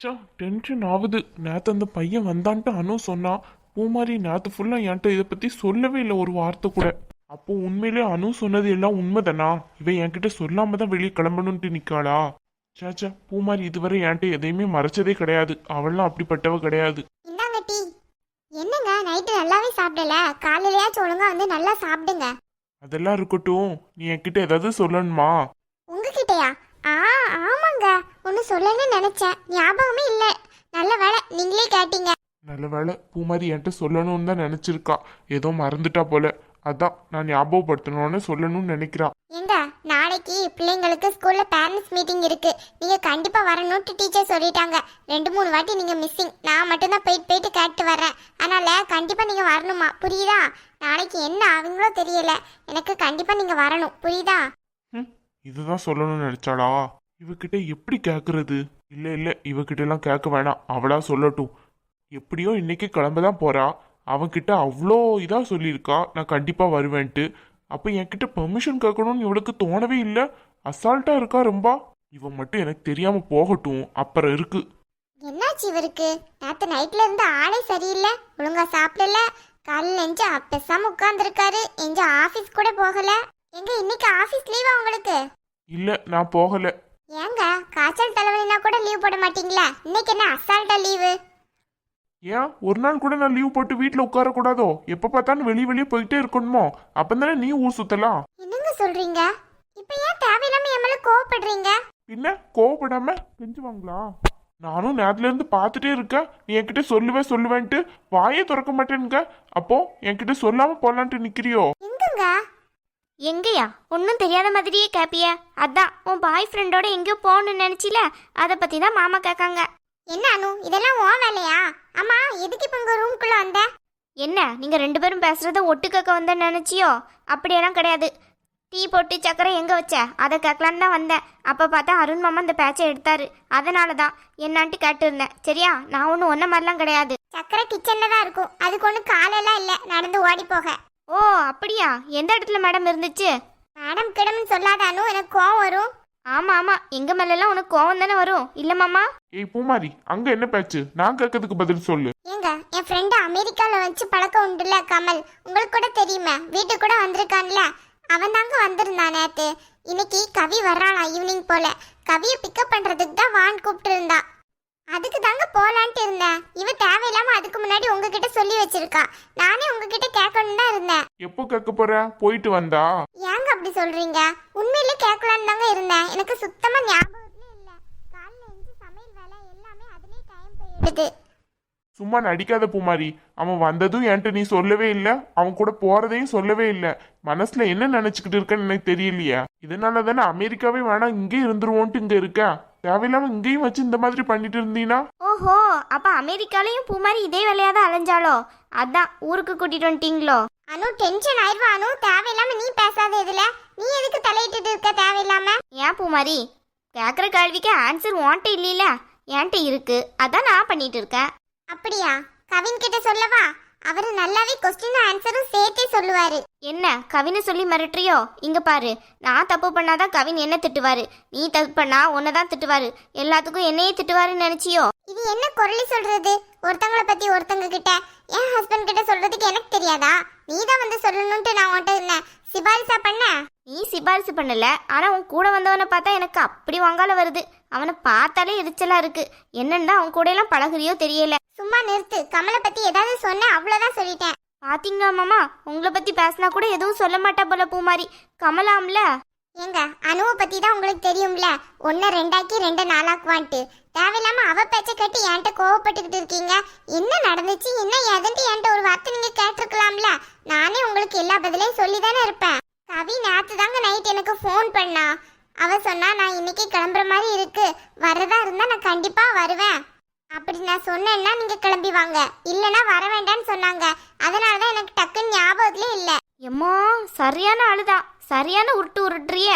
சா டென்ஷன் ஆகுது. நேத்து அந்த பையன் வந்தான்ட்டு அனு சொன்னா பூமாரி நேத்து ஃபுல்லா என்கிட்ட இதை பத்தி சொல்லவே இல்லை ஒரு வார்த்தை கூட. அப்போ உண்மையிலே அனு சொன்னது எல்லாம் உண்மைதானா? இவன் என்கிட்ட சொல்லாம தான் வெளியே கிளம்பணும்ட்டு நிக்காளா? சாச்சா பூமாரி இதுவரை என்கிட்ட எதையுமே மறைச்சதே கிடையாது. அவள்லாம் அப்படிப்பட்டவ கிடையாது. என்னங்க நைட்டு நல்லாவே சாப்பிடல. காலையிலயாச்சும் ஒழுங்கா வந்து நல்லா சாப்பிடுங்க. அதெல்லாம் இருக்கட்டும். நீ என்கிட்ட ஏதாவது சொல்லணுமா? ஒன்று சொல்லணும்னு நினைச்சேன். ஞாபகமே இல்லை. நல்ல வேலை நீங்களே கேட்டீங்க. நல்ல வேளை பூமாரி என்கிட்ட சொல்லணும்னு தான் நினைச்சிருக்கா. ஏதோ மறந்துட்டா போல. அதான் நான் ஞாபகப்படுத்தணும்னு சொல்லணும்னு நினைக்கிறா. ஏங்க நாளைக்கு பிள்ளைங்களுக்கு ஸ்கூல்ல பேரண்ட்ஸ் மீட்டிங் இருக்கு. நீங்க கண்டிப்பா வரணும்னு டீச்சர் சொல்லிட்டாங்க. ரெண்டு மூணு வாட்டி நீங்க மிஸ்ஸிங் நான் மட்டும்தான் போயிட்டு போயிட்டு கேட்டு வரேன் அதனால கண்டிப்பா நீங்க வரணுமா? புரியுதா? நாளைக்கு என்ன ஆகுங்களோ தெரியல. எனக்கு கண்டிப்பா நீங்க வரணும். புரியுதா? இதுதான் சொல்லணும்னு நினைச்சாளா? இவகிட்ட எப்படி கேக்குறது? இல்ல இல்ல இவகிட்ட எல்லாம் கேட்க வேணாம். அவளா சொல்லட்டும். எப்படியோ இன்னைக்கு கிளம்ப தான் போறா. அவன்கிட்ட அவ்வளோ இதா சொல்லியிருக்கா. நான் கண்டிப்பா வருவேன்ட்டு. அப்ப என்கிட்ட பெர்மிஷன் கேட்கணும்னு இவளுக்கு தோணவே இல்லை. அசால்ட்டா இருக்கா ரொம்ப? இவன் மட்டும் எனக்கு தெரியாம போகட்டும். அப்புறம் இருக்கு. என்னாச்சு இவருக்கு? நேத்து நைட்ல இருந்து ஆளே சரியில்லை. ஒழுங்கா சாப்பிடல. காலையில எஞ்சு பெசாம உட்கார்ந்துருக்காரு. எஞ்சு ஆபீஸ் கூட போகல. எங்க இன்னைக்கு ஆபீஸ் லீவா உங்களுக்கு? இல்ல நான் போகல. ஏங்க காய்ச்சல் தலைவலினா கூட லீவ் போட மாட்டீங்களா? இன்னைக்கு என்ன அசால்ட்டா லீவு ஏன்? ஒரு நாள் கூட நான் லீவ் போட்டு வீட்டில் உட்கார கூடாதோ எப்ப பார்த்தாலும் வெளியே வெளியே போயிட்டே இருக்கணுமோ? அப்பந்தானே நீ ஊர் சுத்தலாம். என்னங்க சொல்றீங்க? இப்ப ஏன் தேவையில்லாம என் மேல கோவப்படுறீங்க? பின்ன கோவப்படாம செஞ்சுவாங்களா நானும் நேரத்துல இருந்து பார்த்துட்டே இருக்கேன். நீ என்கிட்ட சொல்லுவே சொல்லுவேன்ட்டு வாயே திறக்க மாட்டேனுங்க. அப்போ என்கிட்ட சொல்லாம போலான்ட்டு நிக்கிறியோ? எங்குங்க? எங்கயா? ஒன்றும் தெரியாத மாதிரியே கேப்பிய. அதான் உன் பாய் ஃப்ரெண்டோட எங்கேயோ போகணும்னு நினச்சில? அதை பற்றி தான் மாமா கேட்காங்க. என்ன அனு? இதெல்லாம் உன் வேலையா? அம்மா எதுக்கு இப்ப உங்க ரூம்குள்ள வந்த? என்ன நீங்கள் ரெண்டு பேரும் பேசுகிறத ஒட்டு கேட்க வந்தேன்னு நினச்சியோ? அப்படியெல்லாம் கிடையாது. டீ போட்டு சக்கரை எங்கே வச்ச? அதை கேட்கலான்னு தான் வந்தேன். அப்போ பார்த்தா அருண் மாமா இந்த பேச்சை எடுத்தாரு. அதனால தான் என்னான்ட்டு கேட்டுருந்தேன். சரியா? நான் ஒன்றும் ஒன்றை மாதிரிலாம் கிடையாது. சக்கரை கிச்சன்ல தான் இருக்கும். அதுக்கு ஒண்ணு காலெல்லாம் இல்ல. நடந்து ஓடி போக. ஓ அப்படியா? எந்த இடத்துல மேடம் இருந்துச்சு? மேடம் கிடம்னு சொல்லாத அனு எனக்கு கோவம் வரும். ஆமாம் ஆமாம் எங்கள் மேலெல்லாம் உனக்கு கோவம் தானே வரும்? இல்லை மாமா? ஏய் பூமாரி அங்க என்ன பேச்சு? நான் கேட்கறதுக்கு பதில் சொல்லு. ஏங்க என் ஃப்ரெண்டு அமெரிக்கால வச்சு பழக்கம் உண்டுல கமல். உங்களுக்கு கூட தெரியுமே வீட்டுக்கு கூட வந்திருக்கான்ல. அவன் தாங்க வந்திருந்தான் நேத்து. இன்னைக்கு கவி வர்றானா ஈவினிங் போல. கவியை பிக்கப் பண்றதுக்கு தான் வான் கூப்பிட்டு இருந்தா அதுக்கு தாங்க போலான்ட்டு இருந்தேன். இவ தேவையில்லாம அதுக்கு முன்னாடி உங்ககிட்ட சொல்லி வச்சிருக்கா. நானே உங்ககிட்ட கேட்கணும் தான் இருந்தேன். எப்போ கேட்க போற? போயிட்டு வந்தா? ஏங்க அப்படி சொல்றீங்க? உண்மையிலே கேட்கலான்னு தாங்க இருந்தேன். எனக்கு சுத்தமா ஞாபகத்துல இல்ல. காலைல எஞ்சி சமையல் வேலை எல்லாமே அதுலயே டைம் போயிடுது. சும்மா நடிக்காத பூமாரி. அவன் வந்ததும் என்கிட்ட நீ சொல்லவே இல்லை. அவன் கூட போறதையும் சொல்லவே இல்லை. மனசுல என்ன நினைச்சுக்கிட்டு இருக்கன்னு எனக்கு தெரியலையே. இதனால தானே அமெரிக்காவே வேணாம் இங்கே இருந்துருவோன்ட்டு இங்க இருக்க தேவையில்லாம இங்கேயும் வச்சு இந்த மாதிரி பண்ணிட்டு இருந்தீங்கன்னா ஓஹோ அப்போ அமெரிக்காலையும் பூ மாதிரி இதே வேலையாக தான் அலைஞ்சாலோ அதான் ஊருக்கு கூட்டிகிட்டு வந்துட்டீங்களோ? அனு டென்ஷன் ஆயிடுவா அனு. தேவையில்லாம நீ பேசாத இதுல. நீ எதுக்கு தலையிட்டு இருக்க தேவையில்லாம? ஏன் பூமாரி? கேட்குற கேள்விக்கு ஆன்சர் உன்கிட்ட இல்லைல்ல என்கிட்ட இருக்கு. அதான் நான் பண்ணிட்டு இருக்கேன். அப்படியா? கவின் கிட்ட சொல்லவா? அவரு நல்லாவே கொஸ்டின் ஆன்சரும் சேர்த்தே சொல்லுவாரு. என்ன கவினை சொல்லி மிரட்டுறியோ? இங்க பாரு நான் தப்பு பண்ணாதான் கவின் என்ன திட்டுவாரு. நீ தப்பு பண்ணா உன்னை தான் திட்டுவாரு. எல்லாத்துக்கும் என்னையே திட்டுவாருன்னு நினைச்சியோ? இது என்ன குரலி சொல்றது? ஒருத்தங்கள பத்தி ஒருத்தங்க கிட்ட என் ஹஸ்பண்ட் கிட்ட சொல்றதுக்கு எனக்கு தெரியாதா? நீ தான் வந்து சொல்லணும்ட்டு நான் உன்கிட்ட இருந்தேன். சிபாரிசா பண்ண? நீ சிபாரிசு பண்ணல. ஆனா உன் கூட வந்தவனை பார்த்தா எனக்கு அப்படி வங்கால வருது. அவனை பார்த்தாலே எரிச்சலா இருக்கு. என்னன்னு தான் அவன் கூட எல்லாம் பழகுறியோ தெரியல. சும்மா நிறுத்து. கமலை பத்தி ஏதாவது சொன்ன அவ்வளவுதான் சொல்லிட்டேன். பாத்தீங்களா மாமா? உங்களை பத்தி பேசினா கூட எதுவும் சொல்ல மாட்டா போல பூமாரி. கமலாம்ல? ஏங்க அனுவை பத்தி தான் உங்களுக்கு தெரியும்ல. ஒன்னு ரெண்டாக்கி ரெண்டு நாளாக்குவான்ட்டு தேவையில்லாம அவ பேச்ச கேட்டு என்கிட்ட கோவப்பட்டுக்கிட்டு இருக்கீங்க. என்ன நடந்துச்சு என்ன ஏதுன்ட்டு என்கிட்ட ஒரு வார்த்தை நீங்க கேட்டிருக்கலாம்ல. நானே உங்களுக்கு எல்லா பதிலையும் சொல்லி தானே இருப்பேன். கவி நேத்து தாங்க நைட் எனக்கு ஃபோன் பண்ணா. அவ சொன்னா நான் இன்னைக்கு கிளம்புற மாதிரி இருக்கு. வரதா இருந்தா நான் கண்டிப்பா வருவேன். அப்படி நான் சொன்னேன்னா நீங்க கிளம்பி வாங்க. இல்லனா வர வேண்டாம்னு சொன்னாங்க. அதனாலதான் எனக்கு டக்குன்னு ஞாபகத்துல இல்ல. எம்மா சரியான ஆளுதான் சரியான உருட்டு உருட்டுறிய.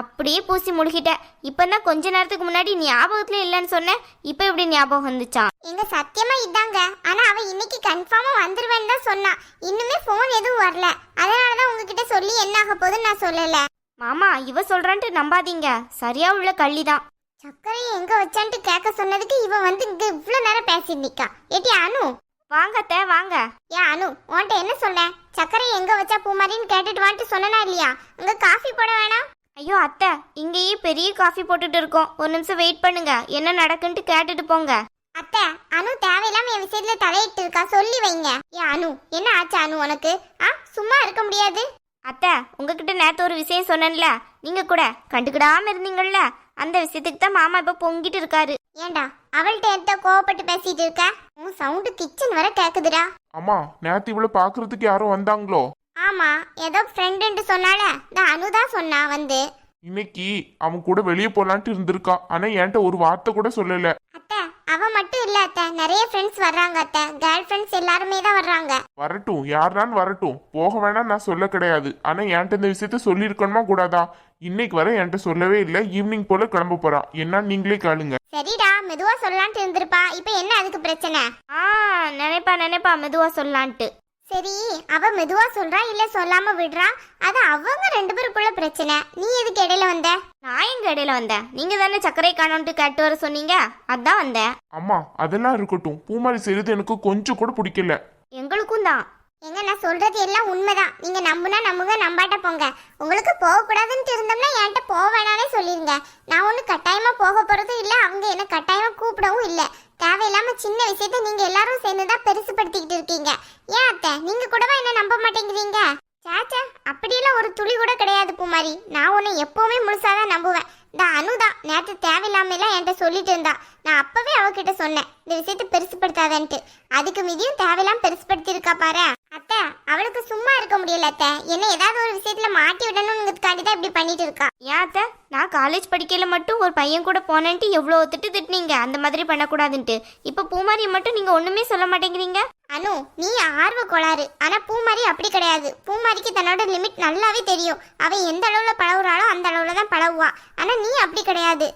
அப்படியே பூசி முழுகிட்ட. இப்பதான் கொஞ்ச நேரத்துக்கு முன்னாடி ஞாபகத்துல இல்லைன்னு சொன்னேன் இப்போ எப்படி ஞாபகம் வந்துச்சான் எங்க சத்தியமா இதாங்க. ஆனா அவ இன்னைக்கு கன்ஃபார்மா வந்துருவேன்னு தான் சொன்னா. இன்னுமே ஃபோன் எதுவும் வரல. அதனால தான் உங்ககிட்ட சொல்லி என்ன ஆக போகுதுன்னு நான் சொல்லல. மாமா இவ சொல்றான்ட்டு நம்பாதீங்க. சரியா உள்ள கள்ளி தான் சக்கரையை எங்க வச்சான்ட்டு கேட்க சொன்னதுக்கு இவன் வந்து இங்க இவ்வளவு நேரம் பேசிட்டு நிக்கா. ஏட்டி அனு? வாங்க அத்தை வாங்க. ஏ அனு உன்கிட்ட என்ன சொல்ல சக்கரையை எங்க வச்சா பூமாரின்னு கேட்டுட்டு வான்ட்டு சொன்னனா இல்லையா? அங்க காஃபி போட வேணாம். ஐயோ அத்தை இங்கேயே பெரிய காஃபி போட்டுட்டு இருக்கோம். ஒரு நிமிஷம் வெயிட் பண்ணுங்க. என்ன நடக்குன்ட்டு கேட்டுட்டு போங்க. அத்தை அனு தேவையில்லாம என் விஷயத்துல தலையிட்டு இருக்கா? சொல்லி வைங்க. ஏ அனு என்ன ஆச்சு அனு உனக்கு? ஆ சும்மா இருக்க முடியாது? அத்தை உங்ககிட்ட நேத்து ஒரு விஷயம் சொன்னேன்ல. நீங்க கூட கண்டுக்கிடாம இருந்தீங்கல்ல. அந்த விஷயத்துக்கு தான் மாமா இப்ப பொங்கிட்டு இருக்காரு. ஏண்டா அவள்கிட்ட எந்த கோவப்பட்டு பேசிட்டு இருக்க? உன் சவுண்டு கிச்சன் வர கேக்குதுடா. அம்மா நேத்து இவளை பாக்குறதுக்கு யாரும் வந்தாங்களோ? ஆமா ஏதோ ஃப்ரெண்டுன்ட்டு சொன்னால இந்த அனு தான் சொன்னா வந்து. இன்னைக்கு அவன் கூட வெளியே போலான்ட்டு இருந்திருக்கா. ஆனா என்கிட்ட ஒரு வார்த்தை கூட சொல்லல. அத்தை அவ மட்டும் இல்ல அத்தை. நிறைய ஃப்ரெண்ட்ஸ் வர்றாங்க அத்தை. கேர்ள் ஃப்ரெண்ட்ஸ் எல்லாருமே தான் வர்றாங்க. வரட்டும். யாருனாலும் வரட்டும். போக வேணாம் நான் சொல்ல கிடையாது. ஆனா என்கிட்ட இந்த விஷயத்த சொல்லியிருக்கணுமா கூடாதா? இன்னைக்கு வரை என்கிட்ட சொல்லவே இல்லை. ஈவினிங் போல கிளம்ப போறான் என்ன நீங்களே கேளுங்க. சரிடா மெதுவா சொல்லலான்ட்டு இருந்திருப்பா. இப்போ என்ன அதுக்கு பிரச்சனை? ஆ நினைப்பா நினைப்பா. மெதுவா சொல்லலான்ட்டு. சரி அவ மெதுவா சொல்றா இல்ல சொல்லாம விடுறா? அது அவங்க ரெண்டு பேருக்குள்ள பிரச்சனை. நீ எதுக்கு இடையில வந்த? நான் எங்க இடையில வந்தேன் நீங்க தானே சர்க்கரை காணோன்ட்டு கேட்டு வர சொன்னீங்க? அதான் வந்தேன் அம்மா அதெல்லாம் இருக்கட்டும். பூமாரி செய்யறது எனக்கு கொஞ்சம் கூட பிடிக்கல. எங்களுக்கும் தான். எங்க நான் சொல்றது எல்லாம் உண்மைதான். நீங்க நம்புனா நம்புங்க நம்பாட்ட போங்க. உங்களுக்கு போக கூடாதுன்னு இருந்தோம்னா என்கிட்ட போக வேணானே சொல்லிருங்க. நான் ஒண்ணு கட்டாயமா போக போறதும் இல்ல அவங்க என்ன கட்டாயமா கூப்பிடவும் இல்ல. தேவையில்லாம சின்ன விஷயத்த நீங்க எல்லாரும் சேர்ந்துதான் பெருசுப்படுத்திக்கிட்டு இருக்கீங்க. ஏன் அத்தை? நீங்க கூடவா என்ன நம்ப மாட்டேங்கிறீங்க? சாச்சா அப்படியெல்லாம் ஒரு துளி கூட கிடையாது பூமாரி. நான் உன்னை எப்பவுமே முழுசாதான் நம்புவேன். இந்த அனுதான் நேற்று தேவையில்லாம எல்லாம் என்கிட்ட சொல்லிட்டு இருந்தா. நான் அப்பவே அவகிட்ட சொன்னேன் இந்த விஷயத்தை பெருசுப்படுத்தாதன்ட்டு. அதுக்கு மீதியும் தேவையில்லாம பெருசுப்படுத்தி இருக்கா பாரு. அத்தை அவளுக்கு சும்மா இருக்க முடியல அத்தை. என்ன ஏதாவது ஒரு விஷயத்துல மாட்டி விடணுங்கிறதுக்காண்டி தான் இப்படி பண்ணிட்டு இருக்கா. ஏன் அத்தை? நான் காலேஜ் படிக்கையில மட்டும் ஒரு பையன் கூட போனேன்ட்டு எவ்வளோ திட்டு திட்டுனீங்க? அந்த மாதிரி பண்ணக்கூடாதுன்ட்டு. இப்போ பூமாரியை மட்டும் நீங்க ஒண்ணுமே சொல்ல மாட்டேங்கிறீங்க? அனு நீ ஆர்வ கோளாறு. ஆனா பூமாரி அப்படி கிடையாது. பூமாரிக்கு தன்னோட லிமிட் நல்லாவே தெரியும். அவ எந்த அளவுல பழகுறாளோ அந்த அளவுல தான் பழகுவா. ஆனா நீ அப்படி கிடையாது.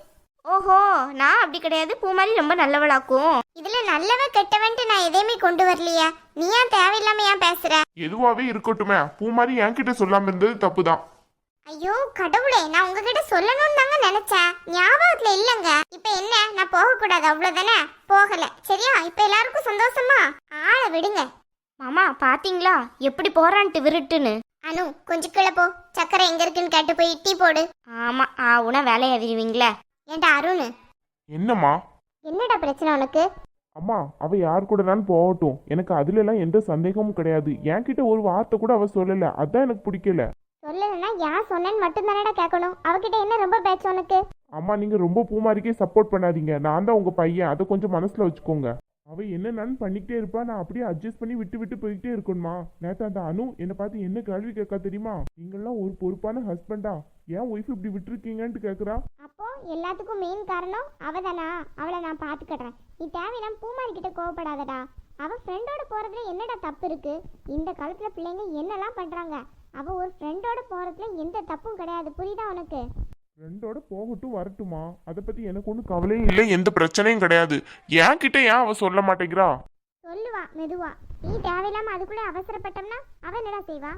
ஓஹோ நான் அப்படி கிடையாது. பூமாரி ரொம்ப நல்லவளாக்கும். இதுல நல்லவ கெட்டவன்ட்டு நான் எதையுமே கொண்டு வரலையே. நீ ஏன் தேவையில்லாம ஏன் பேசுற? எதுவாவே இருக்கட்டுமே. பூமாரி என்கிட்ட சொல்லாம இருந்தது தப்புதான். ஐயோ கடவுளே நான் உங்ககிட்ட சொல்லணும்னு தாங்க நினைச்சேன். ஞாபகத்துல இல்லங்க. இப்ப என்ன? நான் போக கூடாது அவ்வளவுதானே? போகல. சரியா? இப்ப எல்லாருக்கும் சந்தோஷமா? ஆளை விடுங்க. மாமா பாத்தீங்களா? எப்படி போறான்ட்டு விருட்டுன்னு. அனு கொஞ்சம் கீழே போ. சக்கரை எங்க இருக்குன்னு கேட்டு போய் டீ போடு. ஆமா ஆவுனா வேலையை அறிவீங்களே ஏன்டா அருண்? என்னம்மா? என்னடா பிரச்சனை உனக்கு? அம்மா அவ யார் கூட தான் போகட்டும். எனக்கு அதுல எல்லாம் எந்த சந்தேகமும் கிடையாது. என்கிட்ட ஒரு வார்த்தை கூட அவ சொல்லல. அதான் எனக்கு பிடிக்கல. சொல்லலைன்னா யார் சொன்னேன்னு மட்டும் தானடா கேட்கணும் அவகிட்ட என்ன ரொம்ப பேச்சு உனக்கு? அம்மா நீங்க ரொம்ப பூமாரிக்கே சப்போர்ட் பண்ணாதீங்க. நான் தான் உங்க பையன். அதை கொஞ்சம் மனசுல வச்சுக்கோங்க. அவ என்னென்னு பண்ணிக்கிட்டே இருப்பா? நான் அப்படியே அட்ஜஸ்ட் பண்ணி விட்டு விட்டு போய்கிட்டே இருக்கணுமா? நேத்து அந்த அனு என்னை பார்த்து என்ன கேள்வி கேட்கா தெரியுமா? நீங்கெல்லாம் ஒரு பொறுப்பான ஹஸ்பண்டா ஏன் ஒய்ஃப் இப்படி விட்டுருக்கீங்கன்ட்டு கேக்குறா? அப்போ எல்லாத்துக்கும் மெயின் காரணம் அவதானா அவளை நான் பாத்துக்கறேன் நீ தேவையில்லாம பூமாரி கிட்ட கோவப்படாதடா. அவ ஃப்ரெண்டோட போறதுல என்னடா தப்பு இருக்கு? இந்த காலத்துல பிள்ளைங்க என்னெல்லாம் பண்றாங்க? அவ ஒரு ஃப்ரெண்டோட போறதுல எந்த தப்பும் கிடையாது. புரியுதா உனக்கு? ஃப்ரெண்டோட போகட்டும் வரட்டுமா? அதை பத்தி எனக்கு ஒன்றும் கவலையும் இல்லை எந்த பிரச்சனையும் கிடையாது. என்கிட்ட ஏன் அவ சொல்ல மாட்டேங்கிறா? சொல்லுவா மெதுவா. நீ தேவையில்லாம அதுக்குள்ள அவசரப்பட்டோம்னா அவ என்னடா செய்வா?